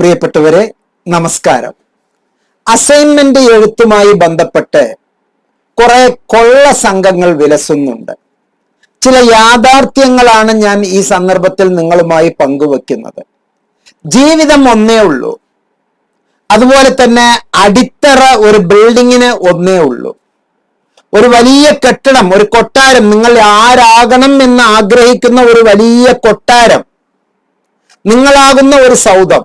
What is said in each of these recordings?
പ്രിയപ്പെട്ടവരെ നമസ്കാരം. അസൈൻമെന്റ് എഴുത്തുമായി ബന്ധപ്പെട്ട് കുറെ കൊള്ള സംഘങ്ങൾ വിലസുന്നുണ്ട്. ചില യാഥാർത്ഥ്യങ്ങളാണ് ഞാൻ ഈ സന്ദർഭത്തിൽ നിങ്ങളുമായി പങ്കുവെക്കുന്നത്. ജീവിതം ഒന്നേ ഉള്ളൂ. അതുപോലെ തന്നെ അടിത്തറ ഒരു ബിൽഡിങ്ങിന് ഒന്നേ ഉള്ളൂ. ഒരു വലിയ കെട്ടിടം ഒരു കൊട്ടാരം നിങ്ങൾ ആരാകണം എന്ന് ആഗ്രഹിക്കുന്ന ഒരു വലിയ കൊട്ടാരം നിങ്ങളാകുന്ന ഒരു സൗധം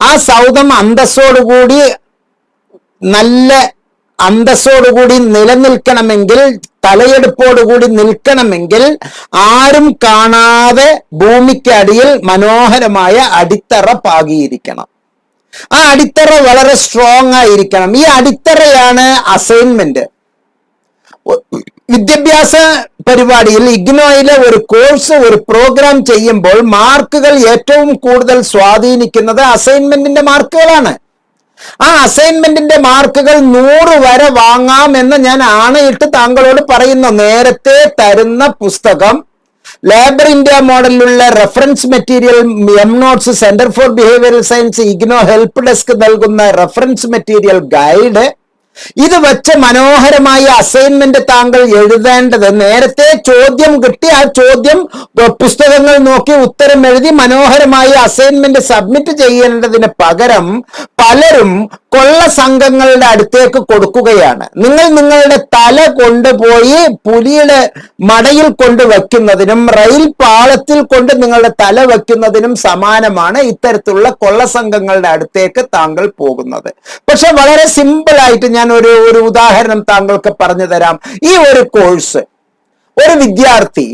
ആ സൗദം അന്തസ്സോടുകൂടി നല്ല അന്തസ്സോടുകൂടി നിലനിൽക്കണമെങ്കിൽ തലയെടുപ്പോടുകൂടി നിൽക്കണമെങ്കിൽ ആരും കാണാതെ ഭൂമിക്കടിയിൽ മനോഹരമായ അടിത്തറ പാകിയിരിക്കണം. ആ അടിത്തറ വളരെ സ്ട്രോങ് ആയിരിക്കണം. ഈ അടിത്തറയാണ് അസൈൻമെന്റ് വിദ്യാഭ്യാസ പരിപാടിയിൽ ഇഗ്നോയിലെ ഒരു കോഴ്സ് ഒരു പ്രോഗ്രാം ചെയ്യുമ്പോൾ മാർക്കുകൾ ഏറ്റവും കൂടുതൽ സ്വാധീനിക്കുന്നത് അസൈൻമെന്റിന്റെ മാർക്കുകളാണ്. ആ അസൈൻമെന്റിന്റെ മാർക്കുകൾ നൂറ് വരെ വാങ്ങാം എന്ന് ഞാൻ ആണയിട്ട് താങ്കളോട് പറയുന്നു. നേരത്തെ തരുന്ന പുസ്തകം labour India മോഡലിലുള്ള reference material M notes centre for behavioural science IGNOU help desk നൽകുന്ന റെഫറൻസ് മെറ്റീരിയൽ ഗൈഡ് ഇത് വെച്ച് മനോഹരമായ അസൈൻമെന്റ് താങ്കൾ എഴുതേണ്ടത്. നേരത്തെ ചോദ്യം കിട്ടി. ആ ചോദ്യം പുസ്തകങ്ങൾ നോക്കി ഉത്തരം എഴുതി മനോഹരമായ അസൈൻമെന്റ് സബ്മിറ്റ് ചെയ്യേണ്ടതിന് പകരം പലരും കൊള്ള സംഘങ്ങളുടെ അടുത്തേക്ക് കൊടുക്കുകയാണ്. നിങ്ങൾ നിങ്ങളുടെ തല കൊണ്ടുപോയി പുലിയുടെ മടയിൽ കൊണ്ട് വെക്കുന്നതിനും റെയിൽ പാളത്തിൽ കൊണ്ട് നിങ്ങളുടെ തല വെക്കുന്നതിനും സമാനമാണ് ഇത്തരത്തിലുള്ള കൊള്ള സംഘങ്ങളുടെ അടുത്തേക്ക് താങ്കൾ പോകുന്നത്. പക്ഷെ വളരെ സിമ്പിൾ ആയിട്ട് ഞാൻ ഒരു ഒരു ഉദാഹരണം താങ്കൾക്ക് പറഞ്ഞു തരാം. ഈ ഒരു കോഴ്സ് ഒരു വിദ്യാർത്ഥി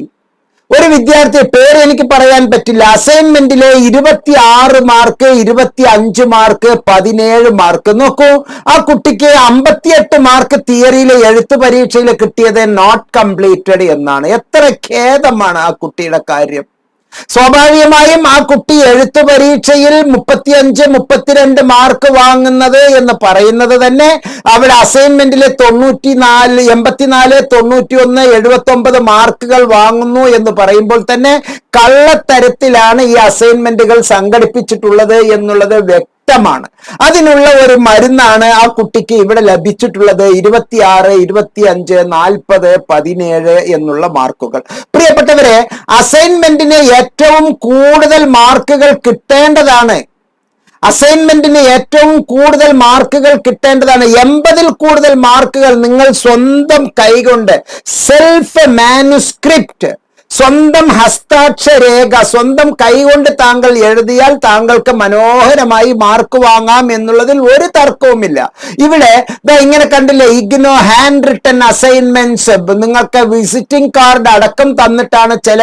ഒരു വിദ്യാർത്ഥി പേര് എനിക്ക് പറയാൻ പറ്റില്ല. അസൈൻമെന്റിലെ ഇരുപത്തി ആറ് മാർക്ക് ഇരുപത്തി അഞ്ച് മാർക്ക് പതിനേഴ് മാർക്ക് നോക്കൂ ആ കുട്ടിക്ക് അമ്പത്തിയെട്ട് മാർക്ക് തിയറിയിലെ എഴുത്ത് പരീക്ഷയിൽ കിട്ടിയത് നോട്ട് കംപ്ലീറ്റഡ് എന്നാണ്. എത്ര ഖേദമാണ് ആ കുട്ടിയുടെ കാര്യം. സ്വാഭാവികമായും ആ കുട്ടി എഴുത്തു പരീക്ഷയിൽ മുപ്പത്തിയഞ്ച് മുപ്പത്തിരണ്ട് മാർക്ക് വാങ്ങുന്നത് എന്ന് പറയുന്നത് തന്നെ അവിടെ അസൈൻമെന്റിലെ തൊണ്ണൂറ്റി നാല് എൺപത്തിനാല് തൊണ്ണൂറ്റി ഒന്ന് എഴുപത്തി ഒമ്പത് മാർക്കുകൾ വാങ്ങുന്നു എന്ന് പറയുമ്പോൾ തന്നെ കള്ളത്തരത്തിലാണ് ഈ അസൈൻമെന്റുകൾ സംഘടിപ്പിച്ചിട്ടുള്ളത് എന്നുള്ളത് വ്യക്തമാണ്. അതിനുള്ള ഒരു മരുന്നാണ് ആ കുട്ടിക്ക് ഇവിടെ ലഭിച്ചിട്ടുള്ളത് ഇരുപത്തിയാറ് ഇരുപത്തി അഞ്ച് നാൽപ്പത് പതിനേഴ് എന്നുള്ള മാർക്കുകൾ. പ്രിയപ്പെട്ടവരെ അസൈൻമെന്റിന് ഏറ്റവും കൂടുതൽ മാർക്കുകൾ കിട്ടേണ്ടതാണ്. അസൈൻമെന്റിന് ഏറ്റവും കൂടുതൽ മാർക്കുകൾ കിട്ടേണ്ടതാണ്. എൺപതിൽ കൂടുതൽ മാർക്കുകൾ നിങ്ങൾ സ്വന്തം കൈകൊണ്ട് സെൽഫ് മാനുസ്ക്രിപ്റ്റ് സ്വന്തം ഹസ്താക്ഷരേഖ സ്വന്തം കൈകൊണ്ട് താങ്കൾ എഴുതിയാൽ താങ്കൾക്ക് മനോഹരമായി മാർക്ക് വാങ്ങാം എന്നുള്ളതിൽ ഒരു തർക്കവുമില്ല. ഇവിടെ ഇങ്ങനെ കണ്ടില്ലേ ഇഗ്നോ ഹാൻഡ് റിട്ടൺ അസൈൻമെന്റ്സ് നിങ്ങൾക്ക് വിസിറ്റിംഗ് കാർഡ് അടക്കം തന്നിട്ടാണ് ചില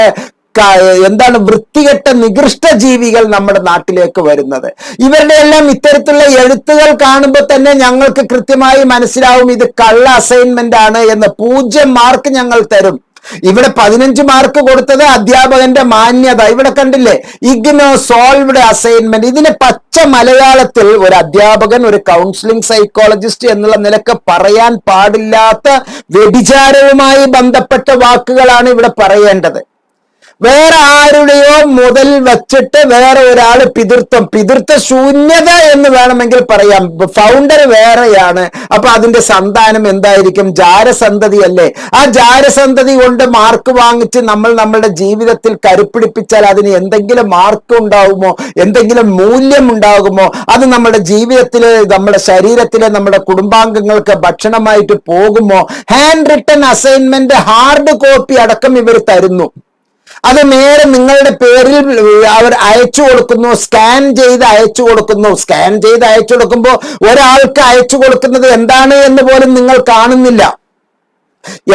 എന്താണ് വൃത്തികെട്ട നികൃഷ്ട ജീവികൾ നമ്മുടെ നാട്ടിലേക്ക് വരുന്നത്. ഇവരുടെ എല്ലാം ഇത്തരത്തിലുള്ള എഴുത്തുകൾ കാണുമ്പോൾ തന്നെ ഞങ്ങൾക്ക് കൃത്യമായി മനസ്സിലാവും ഇത് കള്ള അസൈൻമെന്റ് ആണ് എന്ന് പൂജ്യം മാർക്ക് ഞങ്ങൾ തരും. ഇവിടെ പതിനഞ്ച് മാർക്ക് കൊടുത്തത് അധ്യാപകന്റെ മാന്യത. ഇവിടെ കണ്ടില്ലേ? IGNOU solved assignment. ഇതിന് പച്ച മലയാളത്തിൽ ഒരു അധ്യാപകൻ ഒരു കൗൺസിലിംഗ് സൈക്കോളജിസ്റ്റ് എന്നുള്ള നിലയ്ക്ക് പറയാൻ പാടില്ലാത്ത വ്യഭിചാരവുമായി ബന്ധപ്പെട്ട വാക്കുകളാണ് ഇവിടെ പറയേണ്ടത്. വേറെ ആരുടെയോ മുതൽ വച്ചിട്ട് വേറെ ഒരാൾ പിതൃത്വം പിതൃത്വ ശൂന്യത എന്ന് വേണമെങ്കിൽ പറയാം. ഫൗണ്ടർ വേറെയാണ്. അപ്പൊ അതിന്റെ സന്താനം എന്തായിരിക്കും? ജാരസന്തതി അല്ലേ? ആ ജാരസന്തതി കൊണ്ട് മാർക്ക് വാങ്ങിച്ച് നമ്മൾ നമ്മളുടെ ജീവിതത്തിൽ കരുപ്പിടിപ്പിച്ചാൽ അതിന് എന്തെങ്കിലും മാർക്ക് ഉണ്ടാകുമോ എന്തെങ്കിലും മൂല്യം ഉണ്ടാകുമോ? അത് നമ്മുടെ ജീവിതത്തിലെ നമ്മുടെ ശരീരത്തിലെ നമ്മുടെ കുടുംബാംഗങ്ങൾക്ക് ഭക്ഷണമായിട്ട് പോകുമോ? Hand written assignment hard copy അടക്കം ഇവർ തരുന്നു. അത് നേരെ നിങ്ങളുടെ പേരിൽ അവർ അയച്ചു കൊടുക്കുന്നു സ്കാൻ ചെയ്ത് അയച്ചു കൊടുക്കുന്നു. സ്കാൻ ചെയ്ത് അയച്ചു കൊടുക്കുമ്പോൾ ഒരാൾക്ക് അയച്ചു കൊടുക്കുന്നത് എന്താണ് എന്ന് പോലും നിങ്ങൾ കാണുന്നില്ല.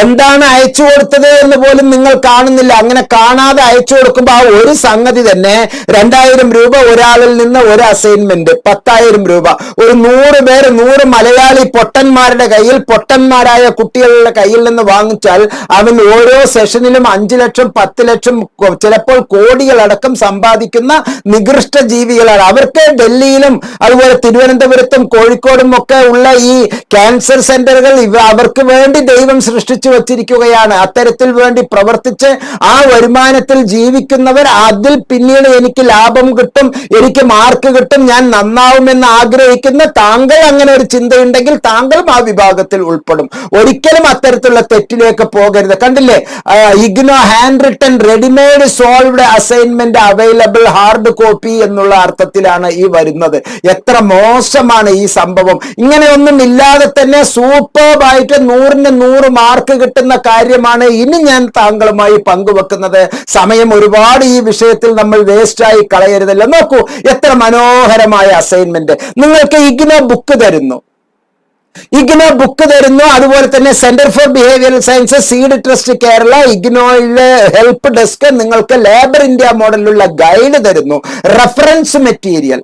എന്താണ് അയച്ചു കൊടുത്തത് എന്ന് പോലും നിങ്ങൾ കാണുന്നില്ല. അങ്ങനെ കാണാതെ അയച്ചു കൊടുക്കുമ്പോൾ ആ ഒരു സംഗതി തന്നെ രണ്ടായിരം രൂപ ഒരാളിൽ നിന്ന് ഒരു അസൈൻമെന്റ് പത്തായിരം രൂപ. ഒരു നൂറ് പേര് നൂറ് മലയാളി പൊട്ടന്മാരുടെ കയ്യിൽ പൊട്ടന്മാരായ കുട്ടികളുടെ കയ്യിൽ നിന്ന് വാങ്ങിച്ചാൽ അവൻ ഓരോ സെഷനിലും അഞ്ചു ലക്ഷം പത്ത് ലക്ഷം ചിലപ്പോൾ കോടികളടക്കം സമ്പാദിക്കുന്ന നികൃഷ്ട ജീവികളാണ്. അവർക്ക് ഡൽഹിയിലും അതുപോലെ തിരുവനന്തപുരത്തും കോഴിക്കോടും ഒക്കെ ഉള്ള ഈ ക്യാൻസർ സെന്ററുകൾ അവർക്ക് വേണ്ടി ദൈവം സൃഷ്ടിച്ചു വച്ചിരിക്കുകയാണ്. അത്തരത്തിൽ വേണ്ടി പ്രവർത്തിച്ച് ആ വരുമാനത്തിൽ ജീവിക്കുന്നവർ അതിൽ പിന്നീട് എനിക്ക് ലാഭം കിട്ടും എനിക്ക് മാർക്ക് കിട്ടും ഞാൻ നന്നാവുമെന്ന് ആഗ്രഹിക്കുന്ന താങ്കൾ അങ്ങനെ ഒരു ചിന്തയുണ്ടെങ്കിൽ താങ്കളും ആ വിഭാഗത്തിൽ ഉൾപ്പെടും. ഒരിക്കലും അത്തരത്തിലുള്ള തെറ്റിലേക്ക് പോകരുത്. കണ്ടില്ലേ? IGNOU hand written readymade solved assignment available hard copy എന്നുള്ള അർത്ഥത്തിലാണ് ഈ വരുന്നത്. എത്ര മോശമാണ് ഈ സംഭവം. ഇങ്ങനെയൊന്നും ഇല്ലാതെ തന്നെ സൂപ്പർബായിട്ട് നൂറിന് നൂറ് മാർക്ക് കിട്ടുന്ന കാര്യമാണ് ഇനി ഞാൻ താങ്കളുമായി പങ്കുവെക്കുന്നത്. സമയം ഒരുപാട് ഈ വിഷയത്തിൽ നമ്മൾ വേസ്റ്റായി കളയരുതല്ലോ. നോക്കൂ എത്ര മനോഹരമായ അസൈൻമെന്റ് നിങ്ങൾക്ക് ഇഗ്നോ ബുക്ക് തരുന്നു. ഇഗ്നോ ബുക്ക് തരുന്നു. അതുപോലെ തന്നെ centre for behavioural sciences seed trust Kerala ഇഗ്നോയിലെ help desk നിങ്ങൾക്ക് ലേബർ ഇന്ത്യ മോഡലിലുള്ള ഗൈഡ് തരുന്നു. റഫറൻസ് മെറ്റീരിയൽ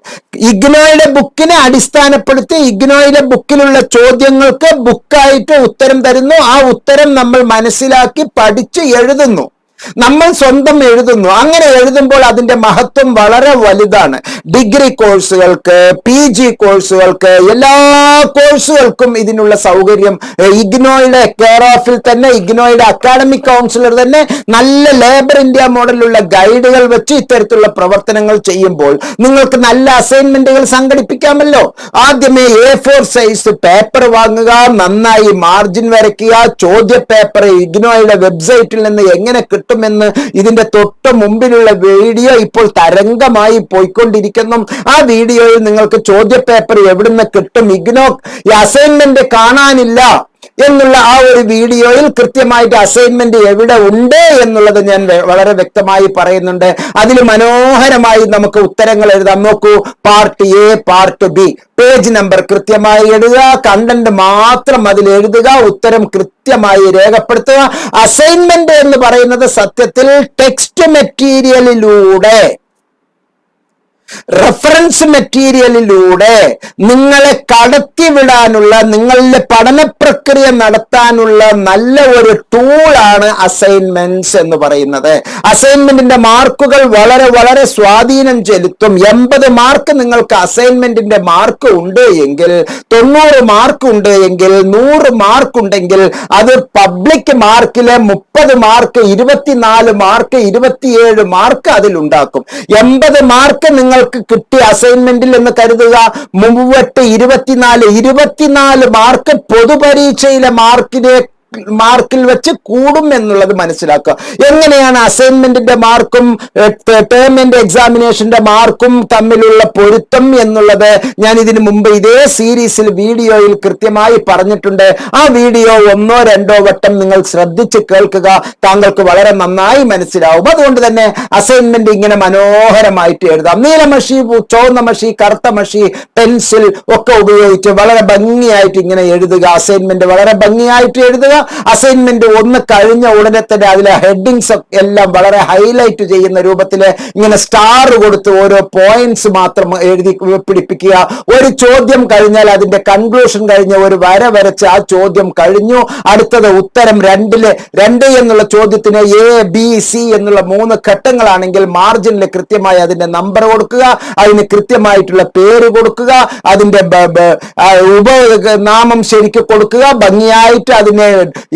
ഇഗ്നോയുടെ ബുക്കിനെ അടിസ്ഥാനപ്പെടുത്തി ഇഗ്നോയിലെ ബുക്കിലുള്ള ചോദ്യങ്ങൾക്ക് ബുക്കായിട്ട് ഉത്തരം തരുന്നു. ആ ഉത്തരം നമ്മൾ മനസ്സിലാക്കി പഠിച്ച് എഴുതുന്നു. നമ്മൾ സ്വന്തം എഴുതുന്നു. അങ്ങനെ എഴുതുമ്പോൾ അതിന്റെ മഹത്വം വളരെ വലുതാണ്. ഡിഗ്രി കോഴ്സുകൾക്ക് പി ജി കോഴ്സുകൾക്ക് എല്ലാ കോഴ്സുകൾക്കും ഇതിനുള്ള സൗകര്യം ഇഗ്നോയുടെ കെയർ ഓഫിൽ തന്നെ ഇഗ്നോയുടെ അക്കാഡമിക് കൗൺസിലർ തന്നെ നല്ല ലേബർ ഇന്ത്യ മോഡലുള്ള ഗൈഡുകൾ വെച്ച് ഇത്തരത്തിലുള്ള പ്രവർത്തനങ്ങൾ ചെയ്യുമ്പോൾ നിങ്ങൾക്ക് നല്ല അസൈൻമെന്റുകൾ സംഘടിപ്പിക്കാമല്ലോ. ആദ്യമേ എ ഫോർ സൈസ് പേപ്പർ വാങ്ങുക നന്നായി മാർജിൻ വരയ്ക്കുക ചോദ്യ പേപ്പർ ഇഗ്നോയുടെ വെബ്സൈറ്റിൽ നിന്ന് എങ്ങനെ കിട്ടും കിട്ടുമെന്ന് ഇതിന്റെ തൊട്ട് മുമ്പിലുള്ള വീഡിയോ ഇപ്പോൾ തരംഗമായി പോയിക്കൊണ്ടിരിക്കുന്നു. ആ വീഡിയോയിൽ നിങ്ങൾക്ക് ചോദ്യപേപ്പർ എവിടുന്ന് കിട്ടും? ഇഗ്നോ അസൈൻമെന്റ് കാണാനില്ല. എന്നുള്ള ആ ഒരു വീഡിയോയിൽ കൃത്യമായിട്ട് അസൈൻമെന്റ് എവിടെ ഉണ്ട് എന്നുള്ളത് ഞാൻ വളരെ വ്യക്തമായി പറയുന്നുണ്ട്. അതിൽ മനോഹരമായി നമുക്ക് ഉത്തരങ്ങൾ എഴുതാം. നോക്കൂ part A part B page number കൃത്യമായി എഴുതുക കണ്ടന്റ് മാത്രം അതിൽ എഴുതുക ഉത്തരം കൃത്യമായി രേഖപ്പെടുത്തുക. അസൈൻമെന്റ് എന്ന് പറയുന്നത് സത്യത്തിൽ ടെക്സ്റ്റ് മെറ്റീരിയലിലൂടെ റഫറൻസ് മെറ്റീരിയലിലൂടെ നിങ്ങളെ കടത്തിവിടാനുള്ള നിങ്ങളുടെ പഠന പ്രക്രിയ നടത്താനുള്ള നല്ല ഒരു ടൂളാണ് അസൈൻമെന്റ്സ് എന്ന് പറയുന്നത്. അസൈൻമെന്റിന്റെ മാർക്കുകൾ വളരെ വളരെ സ്വാധീനം ചെലുത്തും. എൺപത് മാർക്ക് നിങ്ങൾക്ക് അസൈൻമെന്റിന്റെ മാർക്ക് ഉണ്ട് എങ്കിൽ തൊണ്ണൂറ് മാർക്ക് ഉണ്ട് എങ്കിൽ നൂറ് മാർക്ക് ഉണ്ടെങ്കിൽ അത് പബ്ലിക് മാർക്കിലെ മുപ്പത് മാർക്ക് ഇരുപത്തിനാല് മാർക്ക് ഇരുപത്തിയേഴ് മാർക്ക് അതിലുണ്ടാക്കും. എൺപത് മാർക്ക് നിങ്ങൾ നിങ്ങൾക്ക് കിട്ടിയ അസൈൻമെന്റിൽ എന്ന് കരുതുക. മുമ്പട്ട് ഇരുപത്തിനാല് ഇരുപത്തിനാല് മാർക്ക് പൊതുപരീക്ഷയിലെ മാർക്കിനെ മാർക്കിൽ വെച്ച് കൂടും എന്നുള്ളത് മനസ്സിലാക്കുക. എങ്ങനെയാണ് അസൈൻമെന്റിന്റെ മാർക്കും ടേമിന്റെ എക്സാമിനേഷന്റെ മാർക്കും തമ്മിലുള്ള പൊരുത്തം എന്നുള്ളത് ഞാൻ ഇതിനു മുമ്പ് ഇതേ സീരീസിൽ വീഡിയോയിൽ കൃത്യമായി പറഞ്ഞിട്ടുണ്ട്. ആ വീഡിയോ ഒന്നോ രണ്ടോ വട്ടം നിങ്ങൾ ശ്രദ്ധിച്ച് കേൾക്കുക. താങ്കൾക്ക് വളരെ നന്നായി മനസ്സിലാവും. അതുകൊണ്ട് തന്നെ അസൈൻമെന്റ് ഇങ്ങനെ മനോഹരമായിട്ട് എഴുതാം. നീലമഷി ചുവന്ന മഷി കറുത്ത മഷി പെൻസിൽ ഒക്കെ ഉപയോഗിച്ച് വളരെ ഭംഗിയായിട്ട് ഇങ്ങനെ എഴുതുക. അസൈൻമെന്റ് വളരെ ഭംഗിയായിട്ട് എഴുതുക. അസൈൻമെന്റ് ഒന്ന് കഴിഞ്ഞ ഉടനെ തന്നെ അതിലെ ഹെഡിങ്സ് എല്ലാം വളരെ ഹൈലൈറ്റ് ചെയ്യുന്ന രൂപത്തിൽ ഇങ്ങനെ സ്റ്റാർ കൊടുത്ത് ഓരോ പോയിന്റ്സ് മാത്രം എഴുതി പിടിപ്പിക്കുക. ഒരു ചോദ്യം കഴിഞ്ഞാൽ അതിന്റെ കൺക്ലൂഷൻ കഴിഞ്ഞ ഒരു വര വരച്ച് ആ ചോദ്യം കഴിഞ്ഞു. അടുത്തത് ഉത്തരം രണ്ടിൽ രണ്ട് എന്നുള്ള ചോദ്യത്തിന് എ ബി സി എന്നുള്ള മൂന്ന് ഘട്ടങ്ങളാണെങ്കിൽ മാർജിനിൽ കൃത്യമായി അതിന്റെ നമ്പർ കൊടുക്കുക. അതിന് കൃത്യമായിട്ടുള്ള പേര് കൊടുക്കുക. അതിന്റെ ഉപനാമം ശരിക്ക് കൊടുക്കുക. ഭംഗിയായിട്ട് അതിനെ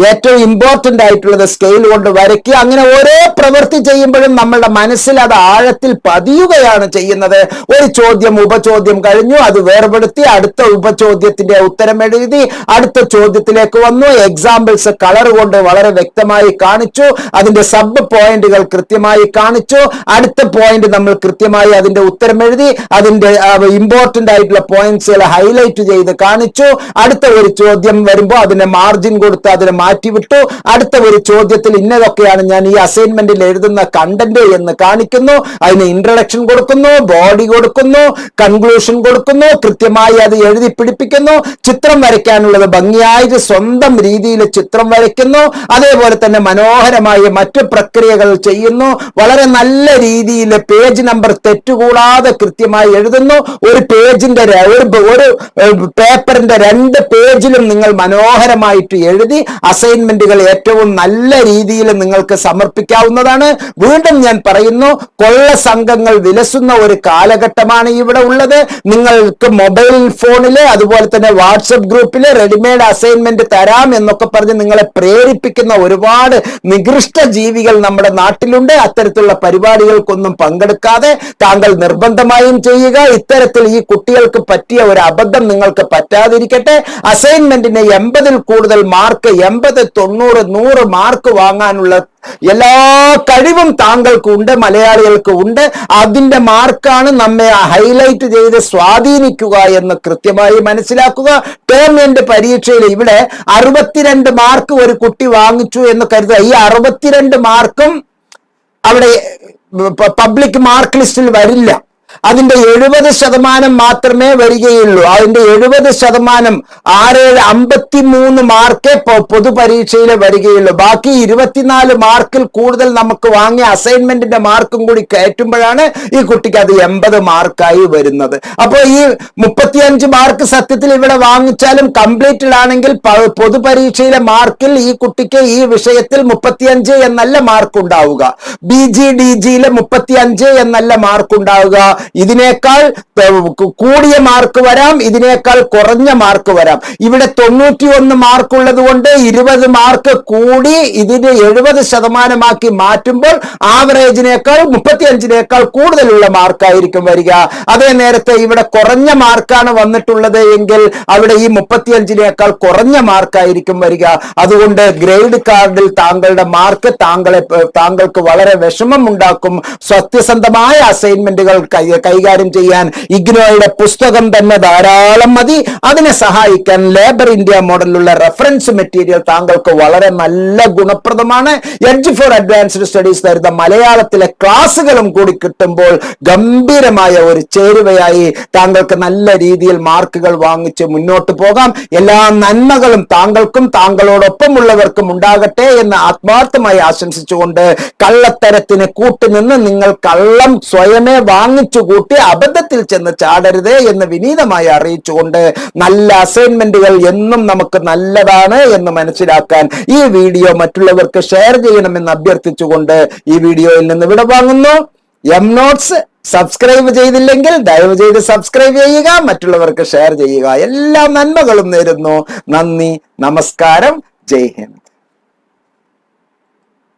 ഏറ്റവും ഇമ്പോർട്ടന്റ് ആയിട്ടുള്ളത് സ്കെയിൽ കൊണ്ട് വരയ്ക്കുക. അങ്ങനെ ഓരോ പ്രവൃത്തി ചെയ്യുമ്പോഴും നമ്മളുടെ മനസ്സിൽ അത് ആഴത്തിൽ പതിയുകയാണ് ചെയ്യുന്നത്. ഒരു ചോദ്യം ഉപചോദ്യം കഴിഞ്ഞു അത് വേർപെടുത്തി അടുത്ത ഉപചോദ്യത്തിന്റെ ഉത്തരം എഴുതി അടുത്ത ചോദ്യത്തിലേക്ക് വന്നു എക്സാമ്പിൾസ് കളർ കൊണ്ട് വളരെ വ്യക്തമായി കാണിച്ചു അതിന്റെ സബ് പോയിന്റുകൾ കൃത്യമായി കാണിച്ചു അടുത്ത പോയിന്റ് നമ്മൾ കൃത്യമായി അതിന്റെ ഉത്തരം എഴുതി അതിന്റെ ഇമ്പോർട്ടന്റ് ആയിട്ടുള്ള പോയിന്റ്സുകൾ ഹൈലൈറ്റ് ചെയ്ത് കാണിച്ചു അടുത്ത ഒരു ചോദ്യം വരുമ്പോൾ അതിന്റെ മാർജിൻ കൊടുത്ത് അതിനെ മാറ്റിവിട്ടു. അടുത്ത ഒരു ചോദ്യത്തിൽ ഇന്നതൊക്കെയാണ് ഞാൻ ഈ അസൈൻമെന്റിൽ എഴുതുന്ന കണ്ടന്റ് എന്ന് കാണിക്കുന്നു. അതിന് ഇൻട്രഡക്ഷൻ കൊടുക്കുന്നു ബോഡി കൊടുക്കുന്നു കൺക്ലൂഷൻ കൊടുക്കുന്നു കൃത്യമായി അത് എഴുതി പിടിപ്പിക്കുന്നു. ചിത്രം വരയ്ക്കാനുള്ളത് ഭംഗിയായിട്ട് സ്വന്തം രീതിയിൽ ചിത്രം വരയ്ക്കുന്നു. അതേപോലെ തന്നെ മനോഹരമായ മറ്റു പ്രക്രിയകൾ ചെയ്യുന്നു. വളരെ നല്ല രീതിയിൽ പേജ് നമ്പർ തെറ്റുകൂടാതെ കൃത്യമായി എഴുതുന്നു. ഒരു പേജിന്റെ ഒരു പേപ്പറിന്റെ രണ്ട് പേജിലും നിങ്ങൾ മനോഹരമായിട്ട് എഴുതി അസൈൻമെന്റുകൾ ഏറ്റവും നല്ല രീതിയിൽ നിങ്ങൾക്ക് സമർപ്പിക്കാവുന്നതാണ്. വീണ്ടും ഞാൻ പറയുന്നു കൊള്ള സംഘങ്ങൾ വിലസുന്ന ഒരു കാലഘട്ടമാണ് ഇവിടെ ഉള്ളത്. നിങ്ങൾക്ക് മൊബൈൽ ഫോണിൽ അതുപോലെ തന്നെ വാട്സപ്പ് ഗ്രൂപ്പിൽ റെഡിമെയ്ഡ് അസൈൻമെന്റ് തരാം എന്നൊക്കെ പറഞ്ഞ് നിങ്ങളെ പ്രേരിപ്പിക്കുന്ന ഒരുപാട് നികൃഷ്ട ജീവികൾ നമ്മുടെ നാട്ടിലുണ്ട്. അത്തരത്തിലുള്ള പരിപാടികൾക്കൊന്നും പങ്കെടുക്കാതെ താങ്കൾ നിർബന്ധമായും ചെയ്യുക. ഇത്തരത്തിൽ ഈ കുട്ടികൾക്ക് പറ്റിയ ഒരു അബദ്ധം നിങ്ങൾക്ക് പറ്റാതിരിക്കട്ടെ. അസൈൻമെന്റിന് എൺപതിൽ കൂടുതൽ മാർക്ക് എൺപത് തൊണ്ണൂറ് നൂറ് മാർക്ക് വാങ്ങാനുള്ള എല്ലാ കഴിവും താങ്കൾക്ക് ഉണ്ട് മലയാളികൾക്ക് ഉണ്ട്. അതിന്റെ മാർക്കാണ് നമ്മെ ഹൈലൈറ്റ് ചെയ്ത് സ്വാധീനിക്കുക എന്ന് കൃത്യമായി മനസ്സിലാക്കുക. ടേം എൻഡ് പരീക്ഷയിൽ ഇവിടെ അറുപത്തിരണ്ട് മാർക്ക് ഒരു കുട്ടി വാങ്ങിച്ചു എന്ന് കരുതുക. ഈ അറുപത്തിരണ്ട് മാർക്കും അവിടെ പബ്ലിക് മാർക്ക് ലിസ്റ്റിൽ വരില്ല. അതിന്റെ എഴുപത് ശതമാനം മാത്രമേ വരികയുള്ളൂ. അതിന്റെ എഴുപത് ശതമാനം ആറേഴ് അമ്പത്തി മൂന്ന് മാർക്കേ പൊതുപരീക്ഷയിൽ വരികയുള്ളൂ. ബാക്കി ഇരുപത്തിനാല് മാർക്കിൽ കൂടുതൽ നമുക്ക് വാങ്ങിയ അസൈൻമെന്റിന്റെ മാർക്കും കൂടി കയറ്റുമ്പോഴാണ് ഈ കുട്ടിക്ക് അത് എൺപത് മാർക്കായി വരുന്നത്. അപ്പോൾ ഈ മുപ്പത്തിയഞ്ച് മാർക്ക് സത്യത്തിൽ ഇവിടെ വാങ്ങിച്ചാലും കംപ്ലീറ്റഡ് ആണെങ്കിൽ പൊതുപരീക്ഷയിലെ മാർക്കിൽ ഈ കുട്ടിക്ക് ഈ വിഷയത്തിൽ മുപ്പത്തിയഞ്ച് എന്നല്ല മാർക്ക് ഉണ്ടാവുക ബി ജി ഡി ജിയിലെ മുപ്പത്തിയഞ്ച് എന്നല്ല മാർക്ക് ഉണ്ടാവുക ഇതിനേക്കാൾ കൂടിയ മാർക്ക് വരാം ഇതിനേക്കാൾ കുറഞ്ഞ മാർക്ക് വരാം. ഇവിടെ തൊണ്ണൂറ്റി ഒന്ന് മാർക്ക് ഉള്ളത് കൊണ്ട് ഇരുപത് മാർക്ക് കൂടി ഇതിന് എഴുപത് ശതമാനമാക്കി മാറ്റുമ്പോൾ ആവറേജിനേക്കാൾ മുപ്പത്തി അഞ്ചിനേക്കാൾ കൂടുതലുള്ള മാർക്കായിരിക്കും വരിക. അതേ നേരത്തെ ഇവിടെ കുറഞ്ഞ മാർക്കാണ് വന്നിട്ടുള്ളത് എങ്കിൽ അവിടെ ഈ മുപ്പത്തിയഞ്ചിനേക്കാൾ കുറഞ്ഞ മാർക്കായിരിക്കും വരിക. അതുകൊണ്ട് ഗ്രേഡ് കാർഡിൽ താങ്കളുടെ മാർക്ക് താങ്കളെ താങ്കൾക്ക് വളരെ വിഷമം ഉണ്ടാക്കും. സത്യസന്ധമായ അസൈൻമെന്റുകൾ കൈ കൈകാര്യം ചെയ്യാൻ ഇഗ്നോയുടെ പുസ്തകം തന്നെ ധാരാളം മതി. അതിനെ സഹായിക്കാൻ ലേബർ ഇന്ത്യ മോഡലിലുള്ള റെഫറൻസ് മെറ്റീരിയൽ താങ്കൾക്ക് വളരെ നല്ല ഗുണപ്രദമാണ്. എഡ്ജ് ഫോർ അഡ്വാൻസ്ഡ് സ്റ്റഡീസ് തരുന്ന മലയാളത്തിലെ ക്ലാസ്സുകളും കൂടി കിട്ടുമ്പോൾ ഗംഭീരമായ ഒരു ചേരുവയായി താങ്കൾക്ക് നല്ല രീതിയിൽ മാർക്കുകൾ വാങ്ങിച്ച് മുന്നോട്ട് പോകാം. എല്ലാ നന്മകളും താങ്കൾക്കും താങ്കളോടൊപ്പമുള്ളവർക്കും ഉണ്ടാകട്ടെ എന്ന് ആത്മാർത്ഥമായി ആശംസിച്ചുകൊണ്ട് കള്ളത്തരത്തിന് കൂട്ടുനിന്ന് നിങ്ങൾ കള്ളം സ്വയമേ വാങ്ങിച്ചു കൂട്ടി അബദ്ധത്തിൽ ചെന്ന് ചാടരുത് എന്ന് വിനീതമായി അറിയിച്ചുകൊണ്ട് നല്ല അസൈൻമെന്റുകൾ എന്നും നമുക്ക് നല്ലതാണ് എന്ന് മനസ്സിലാക്കാൻ ഈ വീഡിയോ മറ്റുള്ളവർക്ക് ഷെയർ ചെയ്യണമെന്ന് അഭ്യർത്ഥിച്ചുകൊണ്ട് ഈ വീഡിയോയിൽ നിന്ന് വിട വാങ്ങുന്നു. എം നോട്ട്സ് സബ്സ്ക്രൈബ് ചെയ്തില്ലെങ്കിൽ ദയവ് ചെയ്ത് സബ്സ്ക്രൈബ് ചെയ്യുക മറ്റുള്ളവർക്ക് ഷെയർ ചെയ്യുക. എല്ലാ നന്മകളും നേരുന്നു. നന്ദി നമസ്കാരം. ജയ് ഹിന്ദ്.